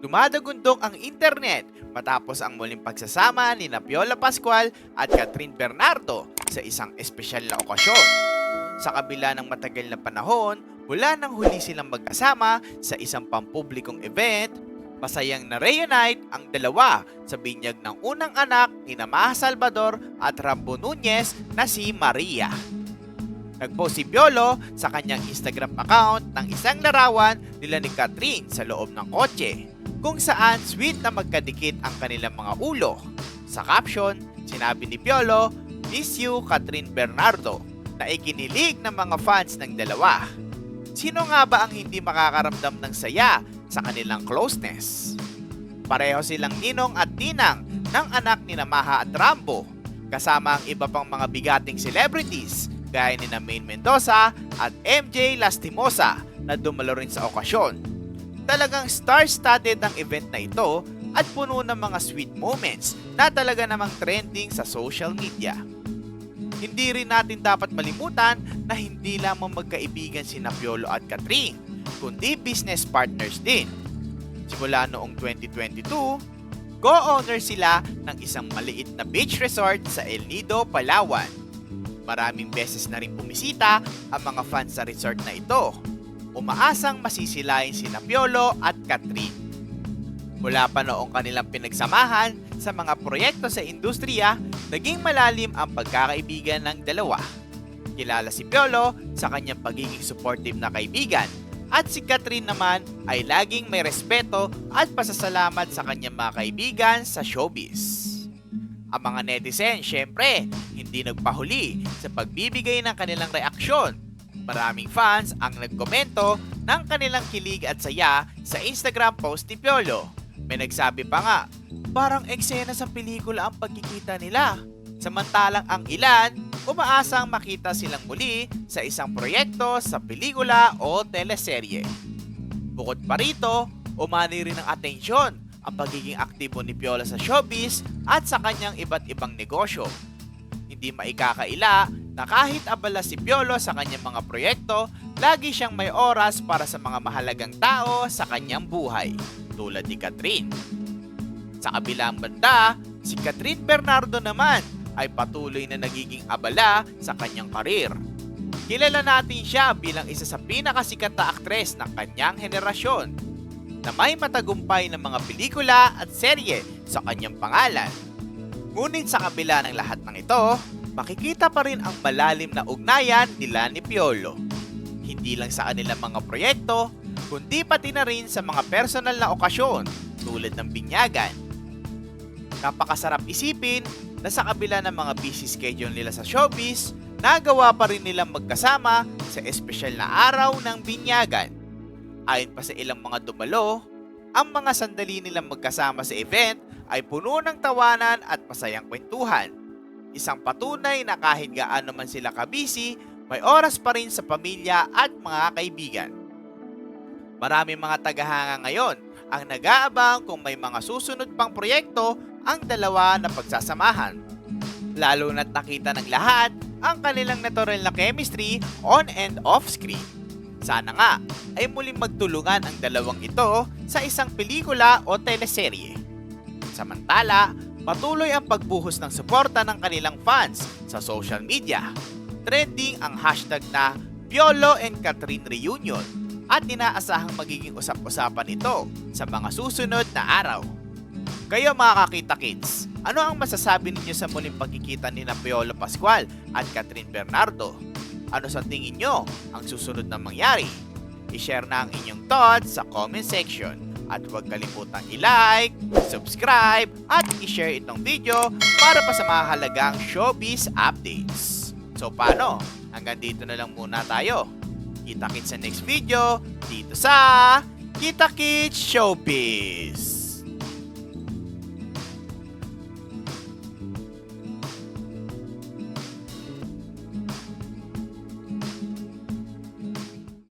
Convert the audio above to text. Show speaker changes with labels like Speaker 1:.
Speaker 1: Dumadagundong ang internet matapos ang muling pagsasama ni Piola Pascual at Catherine Bernardo sa isang espesyal na okasyon. Sa kabila ng matagal na panahon, mula nang huli silang magkasama sa isang pampublikong event, masayang na-reunite ang dalawa sa binyag ng unang anak ni Maha Salvador at Rambo Nunez na si Maria. Nagpost si Piolo sa kanyang Instagram account ng isang larawan nila ni Catherine sa loob ng kotse kung saan sweet na magkadikit ang kanilang mga ulo. Sa caption, sinabi ni Piolo, Miss you, Catherine Bernardo, na ikinilig ng mga fans ng dalawa. Sino nga ba ang hindi makakaramdam ng saya sa kanilang closeness? Pareho silang ninong at tinang ng anak ni Maha at Rambo, kasama ang iba pang mga bigating celebrities gaya ni na Maine Mendoza at MJ Lastimosa na dumalo rin sa okasyon. Talagang star-studded ang event na ito at puno ng mga sweet moments na talaga namang trending sa social media. Hindi rin natin dapat malimutan na hindi lamang magkaibigan si Piolo at Catherine, kundi business partners din. Simula noong 2022, co-owner sila ng isang maliit na beach resort sa El Nido, Palawan. Maraming beses na rin bumisita ang mga fans sa resort na ito. Umaasang masisilayin si Piolo at Catherine. Mula pa noong kanilang pinagsamahan sa mga proyekto sa industriya, naging malalim ang pagkakaibigan ng dalawa. Kilala si Piolo sa kanyang pagiging supportive na kaibigan at si Catherine naman ay laging may respeto at pasasalamat sa kanyang mga kaibigan sa showbiz. Ang mga netizen, syempre, hindi nagpahuli sa pagbibigay ng kanilang reaksyon. Maraming fans ang nagkomento ng kanilang kilig at saya sa Instagram post ni Piolo. May nagsabi pa nga, parang eksena sa pelikula ang pagkikita nila. Samantalang ang ilan, umaasang makita silang muli sa isang proyekto sa pelikula o teleserye. Bukod pa rito, umani rin ng atensyon ang pagiging aktibo ni Piola sa showbiz at sa kanyang iba't ibang negosyo. Hindi maikakaila na kahit abala si Piolo sa kanyang mga proyekto, lagi siyang may oras para sa mga mahalagang tao sa kanyang buhay, tulad ni Catherine. Sa kabilang banda, si Catherine Bernardo naman ay patuloy na nagiging abala sa kanyang karir. Kilala natin siya bilang isa sa pinakasikat na aktres ng kanyang henerasyon na may matagumpay ng mga pelikula at serye sa kanyang pangalan. Ngunit sa kabila ng lahat ng ito, makikita pa rin ang malalim na ugnayan nila ni Piolo. Hindi lang sa kanilang mga proyekto, kundi pati na rin sa mga personal na okasyon tulad ng binyagan. Napakasarap isipin na sa kabila ng mga busy schedule nila sa showbiz, nagawa pa rin nilang magkasama sa espesyal na araw ng binyagan Ayon pa sa ilang mga dumalo, ang mga sandali nilang magkasama sa event ay puno ng tawanan at masayang kwentuhan. Isang patunay na kahit gaano man sila kabisi, may oras pa rin sa pamilya at mga kaibigan. Marami mga tagahanga ngayon ang nag-aabang kung may mga susunod pang proyekto ang dalawa na pagsasamahan. Lalo na't nakita ng lahat ang kanilang natural na chemistry on and off screen. Sana nga ay muling magtulungan ang dalawang ito sa isang pelikula o teleserye. Samantala, patuloy ang pagbuhos ng suporta ng kanilang fans sa social media. Trending ang hashtag na Piolo and Catherine Reunion at inaasahang magiging usap-usapan ito sa mga susunod na araw. Kayo mga kakita kids, ano ang masasabi ninyo sa muling pagkikita ni na Piolo Pascual at Catherine Bernardo? Ano sa tingin nyo ang susunod na mangyari? I-share na ang inyong thoughts sa comment section. At huwag kalimutang i-like, subscribe, at i-share itong video para pa sa mahalagang showbiz updates. So paano? Hanggang dito na lang muna tayo. Kita kits sa next video dito sa Kita Kids Showbiz.